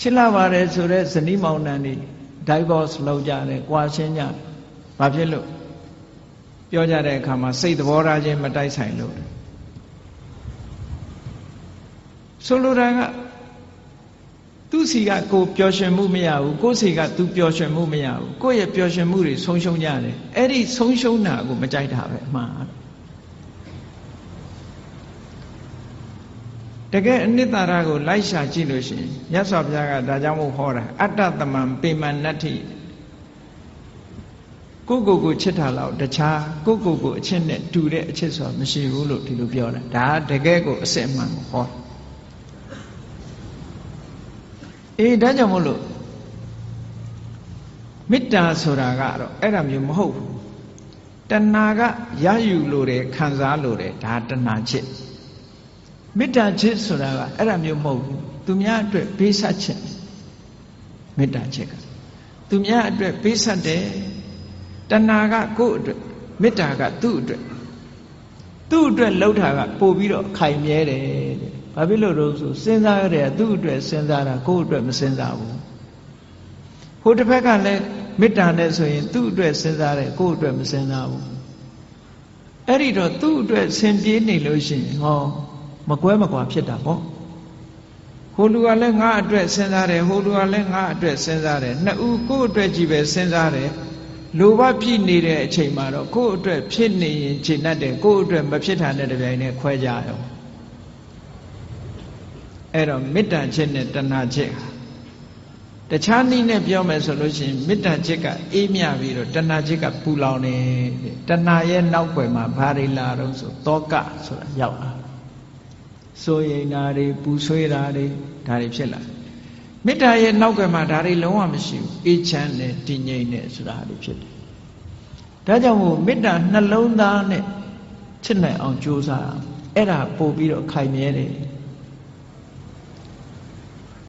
ချစ်လာပါတယ်ဆိုတော့ဇနီးမောင်နှံတွေ divorce လုပ်ကြတယ်၊ကွာရှင်းကြ။ဘာဖြစ်လို့ပြောကြတဲ့အခါမှာစိတ်သဘောထားချင်းမတိုက်ဆိုင်လို့ဆိုလိုတာကသူ့စီကကိုပျော်ရွှင်မှုမရဘူးကိုယ်စီကသူပျော်ရွှင်မှုမရဘူးကိုယ့်ရဲ့ပျော်ရွှင်မှုတွေဆုံးရှုံးကြတယ်အဲ့ဒီဆုံးရှုံးတာကိုမကြိုက်တာပဲအမှား တကယ်အနိတ္တရာကိုလိုက်ရှာကြည့်လို့ရှိရင်မြတ်စွာဘုရားကဒါကြောင့်မို့ဟောတာအတ္တသမံပေမနတ္ထိကိုကိုကိုချစ်တာလောက်တခြားကိုကိုကိုအချစ်နဲ့တူတဲ့အချစ်ဆိုတာမရှိဘူးလို့ဒီလိုပြောတာဒါတကယ်ကိုအစစ်အမှန်ကိုဟောအေးဒါကြောင့်မို့လို့မေတ္တာဆိုတာကတော့အဲ့ဒါမျိုးမဟုတ်ဘူးတဏှာကရယူလို့တယ်ခံစားလို့တယ်ဒါတဏှာချစ် မေတ္တာချစ်ဆိုတာကအဲ့ဒါမျိုးမဟုတ်ဘူးသူများအတွက်ပေးဆက်ခြင်းမေတ္တာချစ်ကသူများအတွက်ပေးဆက်တယ်တဏှာကကိုယ့်အတွက်မေတ္တာကသူ့အတွက်သူ့အတွက်လှုပ်တာကပို့ပြီးတော့ခိုင်မြဲတယ်တဲ့ဘာဖြစ်လို့တော့ဆိုစဉ်းစားရတဲ့သူ့အတွက်စဉ်းစားတာကိုယ့်အတွက်မစဉ်းစားဘူးဟိုတစ်ဖက်ကလည်းမေတ္တာနဲ့ဆိုရင်သူ့အတွက်စဉ်းစားတယ်ကိုယ့်အတွက်မစဉ်းစားဘူးအဲ့ဒီတော့သူ့အတွက်ဆင်ပြေးနေလို့ရှိရင်ဟော မကွဲမကွာဖြစ်တာပေါ့ဟိုလူကလည်းငါအတွက်စဉ်းစားတယ်ဟိုလူကလည်းငါအတွက်စဉ်းစားတယ်နှစ်ဦးကိုယ့်အတွက်ကြည့်ပဲစဉ်းစားတယ်လိုဘဖြစ်နေတဲ့အချိန်မှာတော့ကိုယ့်အတွက်ဖြစ်နေရင်ခြေနှက်တယ်ကိုယ့်အတွက်မဖြစ်တာနဲ့တပြိုင်တည်းခွဲကြရောအဲ့တော့မေတ္တာချက်နဲ့တဏှာချက်ဟာတခြားနည်းနဲ့ပြောမယ်ဆိုလို့ရှိရင်မေတ္တာချက်ကအေးမြပြီးတော့တဏှာချက်ကပူလောင်နေတဏှာရဲ့နောက်ွယ်မှာဘာတွေလာတော့ဆိုတောကဆိုတာရောက်လာ စိုးရိမ်တာတွေပူဆွေးတာတွေဒါတွေဖြစ်လာမေတ္တာရဲ့နောက်ွယ်မှာဒါတွေလုံးဝမရှိဘူးအေးချမ်းနဲ့တည်ငြိမ်နဲ့ဆိုတာတွေဖြစ်တယ်ဒါကြောင့်မို့မေတ္တာနှလုံးသားနဲ့ချစ်နိုင်အောင်ကြိုးစားအဲ့ဒါပို့ပြီးတော့ခိုင်မြဲတယ်